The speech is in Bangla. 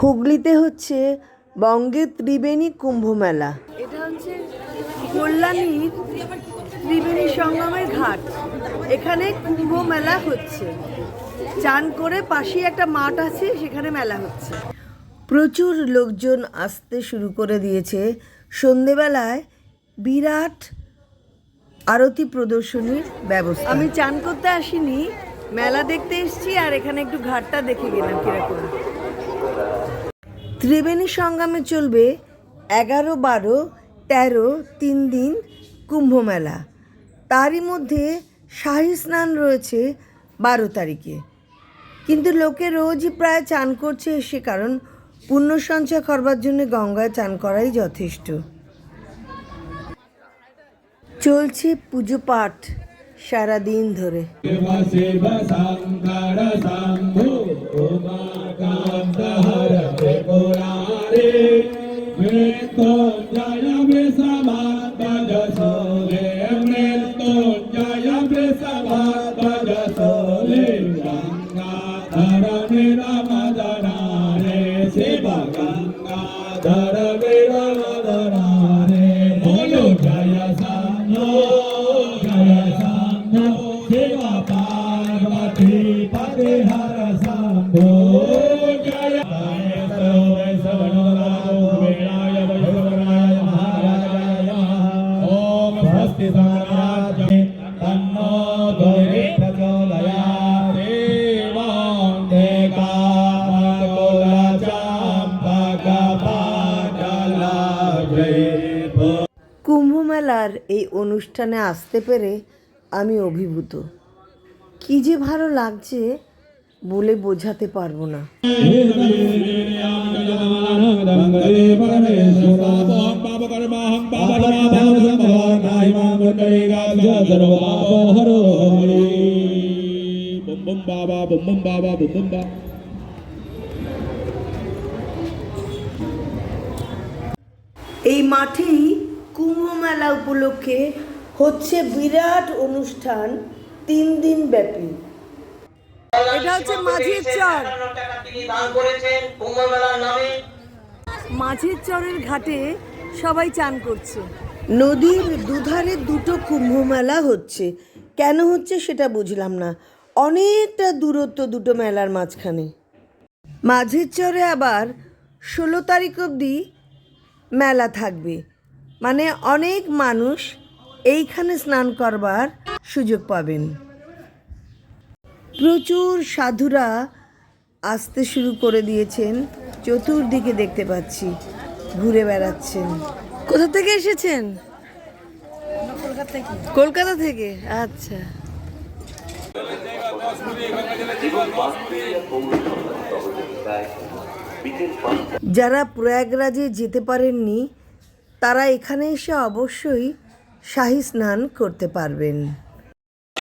হুগলিতে হচ্ছে বঙ্গে ত্রিবেণী কুম্ভ মেলা এটা হচ্ছে কল্যাণীর ত্রিবেণী সঙ্গমের ঘাট। এখানে কুম্ভ মেলা হচ্ছে। চান করে পাশেই একটা মাঠ আছে সেখানে মেলা হচ্ছে। প্রচুর লোকজন আসতে শুরু করে দিয়েছে। সন্ধেবেলায় বিরাট আরতি প্রদর্শনীর ব্যবস্থা। আমি চান করতে আসিনি মেলা দেখতে এসেছি আর এখানে একটু ঘাটটা দেখে গেলাম কীরকম। ত্রিবেণী সঙ্গমে চলবে এগারো, বারো, তেরো, তিন দিন কুম্ভ মেলা। তারই মধ্যে শাহী স্নান রয়েছে বারো তারিখে। কিন্তু লোকে রোজই প্রায় চান করছে এসে কারণ পুণ্য সঞ্চয় করবার জন্য গঙ্গায় চান করাই যথেষ্ট। চলছে পুজো পাঠ সারাদিন ধরে। ధర రే శివ గంగా ధర రే ॐ स्वस्ति साम्राज्ये तन्नो ध्वनि प्रचोदयात् देवां देकामकोलचाम्पकपाटलाजय কুম্ভ মেলার এই অনুষ্ঠানে আসতে পেরে আমি অভিভূত কি যে ভালো লাগছে বলে বোঝাতে পারবো না এই মাঠেই কুম্ভ মেলা উপলক্ষে হচ্ছে বিরাট অনুষ্ঠান তিন দিন ব্যাপী। এটা হচ্ছে মাঝির চর। তিনি দান করেছেন কুম্ভ মেলার নামে মাঝের চরের ঘাটে সবাই চান করছে। নদীর দুধারে দুটো কুম্ভ মেলা হচ্ছে। কেন হচ্ছে সেটা বুঝলাম না। অনেকটা দূরত্ব দুটো মেলার মাঝখানে। মাঝের চরে আবার ষোলো তারিখ অবধি মেলা থাকবে। মানে অনেক মানুষ এইখানে স্নান করবার সুযোগ পাবেন। প্রচুর সাধুরা আসতে শুরু করে দিয়েছেন। চতুর্দিকে দেখতে পাচ্ছি, ঘুরে বেড়াচ্ছেন। কোথা থেকে এসেছেন? কলকাতা থেকে? আচ্ছা। যারা প্রয়াগরাজে যেতে পারেননি, তারা এখানে এসে অবশ্যই শাহী স্নান করতে পারবেন।